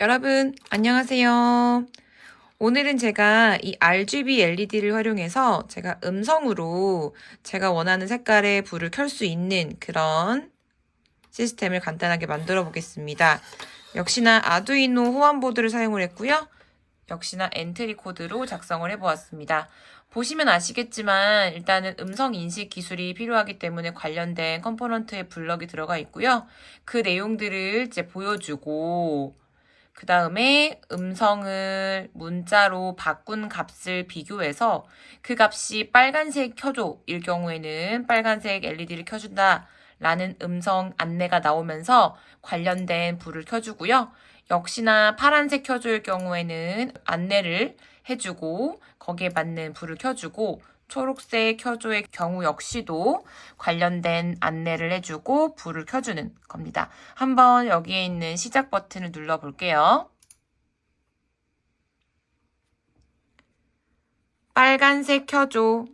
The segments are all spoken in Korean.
여러분, 안녕하세요. 오늘은 제가 이 RGB LED를 활용해서 제가 음성으로 제가 원하는 색깔의 불을 켤 수 있는 그런 시스템을 간단하게 만들어 보겠습니다. 역시나 아두이노 호환보드를 사용을 했고요. 역시나 엔트리 코드로 작성을 해보았습니다. 보시면 아시겠지만 일단은 음성 인식 기술이 필요하기 때문에 관련된 컴포넌트에 블럭이 들어가 있고요. 그 내용들을 이제 보여주고 그 다음에 음성을 문자로 바꾼 값을 비교해서 그 값이 빨간색 켜줘 일 경우에는 빨간색 LED를 켜준다 라는 음성 안내가 나오면서 관련된 불을 켜주고요. 역시나 파란색 켜줘일 경우에는 안내를 해주고 거기에 맞는 불을 켜주고 초록색 켜줘의 경우 역시도 관련된 안내를 해주고 불을 켜주는 겁니다. 한번 여기에 있는 시작 버튼을 눌러볼게요. 빨간색 켜줘.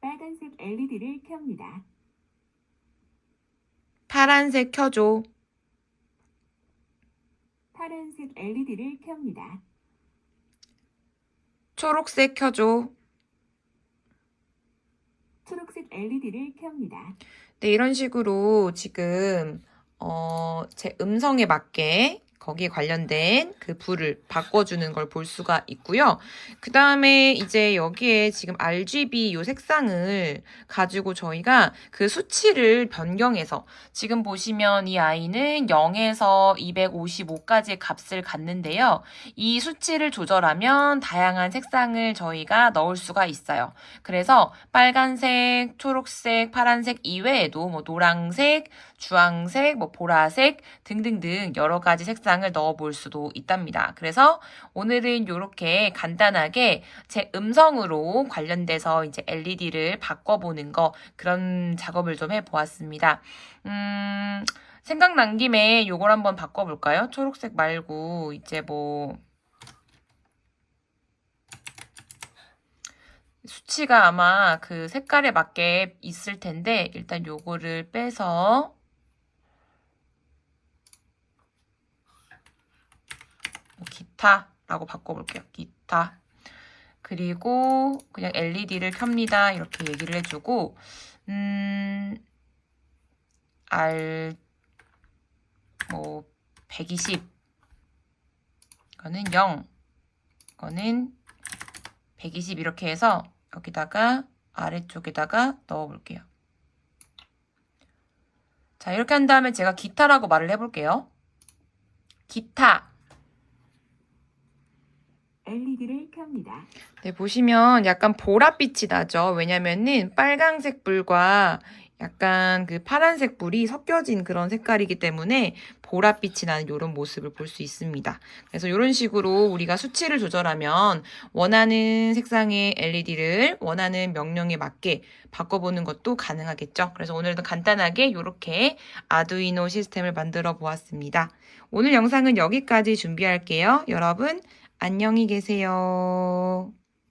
빨간색 LED를 켭니다. 파란색 켜줘. 파란색 LED를 켭니다. 초록색 켜줘. 초록색 LED를 켭니다. 네, 이런 식으로 지금 어, 제 음성에 맞게 거기에 관련된 그 불을 바꿔주는 걸 볼 수가 있고요. 그 다음에 이제 여기에 지금 RGB 요 색상을 가지고 저희가 그 수치를 변경해서 지금 보시면 이 아이는 0에서 255까지의 값을 갖는데요. 이 수치를 조절하면 다양한 색상을 저희가 넣을 수가 있어요. 그래서 빨간색, 초록색, 파란색 이외에도 뭐 노랑색, 주황색, 뭐 보라색 등등등 여러 가지 색상을 넣어 볼 수도 있답니다. 그래서 오늘은 이렇게 간단하게 제 음성으로 관련돼서 이제 LED를 바꿔보는 거 그런 작업을 좀 해 보았습니다. 음, 생각난 김에 요걸 한번 바꿔볼까요? 초록색 말고 이제 뭐 수치가 아마 그 색깔에 맞게 있을 텐데 일단 요거를 빼서 뭐 기타라고 바꿔볼게요. 기타. 그리고 그냥 LED를 켭니다. 이렇게 얘기를 해주고 음, R 뭐 120. 이거는 0. 이거는 120 이렇게 해서 여기다가 아래쪽에다가 넣어볼게요. 자, 이렇게 한 다음에 제가 기타라고 말을 해볼게요. 기타. LED를 켭니다. 네, 보시면 약간 보랏빛이 나죠. 왜냐면은 빨간색 불과 약간 그 파란색 불이 섞여진 그런 색깔이기 때문에 보랏빛이 나는 이런 모습을 볼 수 있습니다. 그래서 이런 식으로 우리가 수치를 조절하면 원하는 색상의 LED를 원하는 명령에 맞게 바꿔보는 것도 가능하겠죠. 그래서 오늘도 간단하게 이렇게 아두이노 시스템을 만들어 보았습니다. 오늘 영상은 여기까지 준비할게요. 여러분, 안녕히 계세요.